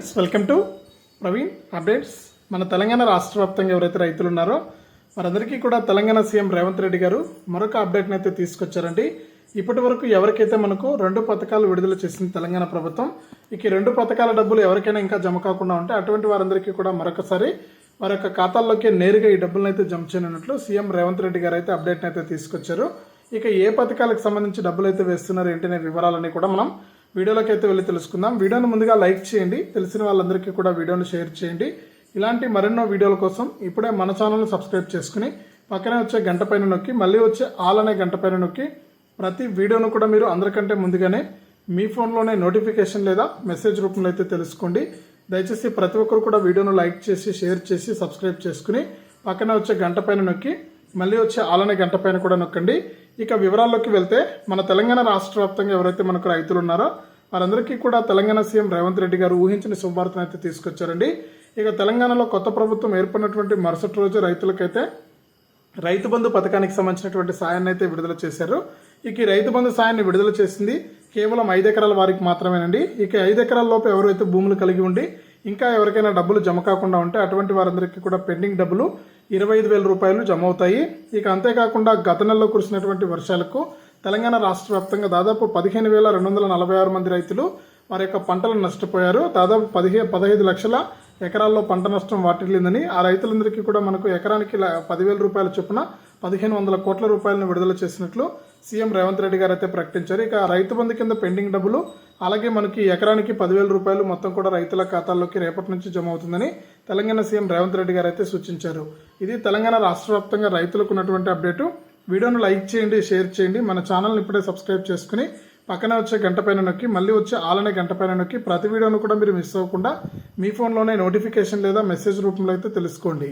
Friends welcome to Praveen updates మన తెలంగాణ రాష్ట్ర వ్యాప్తంగా ఎవరైతే రైతులు ఉన్నారో వారందరికీ కూడా తెలంగాణ సీఎం రేవంత్ రెడ్డి గారు మరొక అప్డేట్ని అయితే తీసుకొచ్చారండి. ఇప్పటి వరకు ఎవరికైతే మనకు రెండు పథకాలు విడుదల చేసింది తెలంగాణ ప్రభుత్వం ఇక రెండు పథకాల డబ్బులు ఎవరికైనా ఇంకా జమ కాకుండా ఉంటే అటువంటి వారందరికీ కూడా మరొకసారి వారి యొక్క ఖాతాల్లోకి నేరుగా ఈ డబ్బులను అయితే జమ చేయనున్నట్లు సీఎం రేవంత్ రెడ్డి గారు అయితే అప్డేట్ని అయితే తీసుకొచ్చారు. ఇక ఏ పథకాలకు సంబంధించి డబ్బులు అయితే వేస్తున్నారు ఏంటనే వివరాలని కూడా మనం వీడియోలోకి అయితే వెళ్ళి తెలుసుకుందాం. వీడియోను ముందుగా లైక్ చేయండి. తెలిసిన వాళ్ళందరికీ కూడా వీడియోను షేర్ చేయండి. ఇలాంటి మరెన్నో వీడియోల కోసం ఇప్పుడే మన ఛానల్ని సబ్స్క్రైబ్ చేసుకుని పక్కనే వచ్చే గంట పైన నొక్కి మళ్ళీ వచ్చే ఆల్ అనే గంట పైన నొక్కి ప్రతి వీడియోను కూడా మీరు అందరికంటే ముందుగానే మీ ఫోన్లోనే నోటిఫికేషన్ లేదా మెసేజ్ రూపంలో అయితే తెలుసుకోండి. దయచేసి ప్రతి ఒక్కరు కూడా వీడియోను లైక్ చేసి షేర్ చేసి సబ్స్క్రైబ్ చేసుకుని పక్కనే వచ్చే గంట పైన నొక్కి మళ్ళీ వచ్చే ఆలనే గంట పైన కూడా నొక్కండి. ఇక వివరాల్లోకి వెళ్తే మన తెలంగాణ రాష్ట్ర వ్యాప్తంగా ఎవరైతే మనకు రైతులు ఉన్నారో వారందరికీ కూడా తెలంగాణ సీఎం రేవంత్ రెడ్డి గారు ఊహించిన శుభవార్తను అయితే తీసుకొచ్చారండి. ఇక తెలంగాణలో కొత్త ప్రభుత్వం ఏర్పడినటువంటి మరుసటి రోజు రైతులకైతే రైతు బంధు పథకానికి సంబంధించినటువంటి సాయాన్ని అయితే విడుదల చేశారు. ఇక ఈ రైతు బంధు సాయాన్ని విడుదల చేసింది కేవలం ఐదు ఎకరాల వారికి మాత్రమేనండి. ఇక ఐదు ఎకరాల లోపు ఎవరైతే భూములు కలిగి ఉండి ఇంకా ఎవరికైనా డబ్బులు జమ కాకుండా ఉంటే అటువంటి వారందరికీ కూడా పెండింగ్ డబ్బులు ఇరవై ఐదు వేల రూపాయలు జమ అవుతాయి. ఇక అంతేకాకుండా గత నెలలో కురిసినటువంటి వర్షాలకు తెలంగాణ రాష్ట్ర వ్యాప్తంగా దాదాపు పదిహేను వేల రెండు వందల నలభై ఆరు మంది రైతులు వారి యొక్క పంటలను నష్టపోయారు. దాదాపు పదిహే పదహైదు లక్షల ఎకరాల్లో పంట నష్టం వాటిల్లిందని ఆ రైతులందరికీ కూడా మనకు ఎకరానికి ల- పదివేల రూపాయల చొప్పున పదిహేను వందల కోట్ల రూపాయలను విడుదల చేసినట్లు సీఎం రేవంత్ రెడ్డి గారు అయితే ప్రకటించారు. ఇక రైతు బంధు కింద పెండింగ్ డబ్బులు అలాగే మనకి ఎకరానికి పదివేల రూపాయలు మొత్తం కూడా రైతుల ఖాతాల్లోకి రేపటి నుంచి జమ అవుతుందని తెలంగాణ సీఎం రేవంత్ రెడ్డి గారు అయితే సూచించారు. ఇది తెలంగాణ రాష్ట్ర వ్యాప్తంగా రైతులకు ఉన్నటువంటి అప్డేటు. వీడియోను లైక్ చేయండి షేర్ చేయండి. మన ఛానల్ని ఇప్పుడే సబ్స్క్రైబ్ చేసుకుని పక్కనే వచ్చే గంట పైన నొక్కి మళ్ళీ వచ్చే ఆలనే గంట పైన నొక్కి ప్రతి వీడియోను కూడా మీరు మిస్ అవ్వకుండా మీ ఫోన్లోనే నోటిఫికేషన్ లేదా మెసేజ్ రూపంలో అయితే తెలుసుకోండి.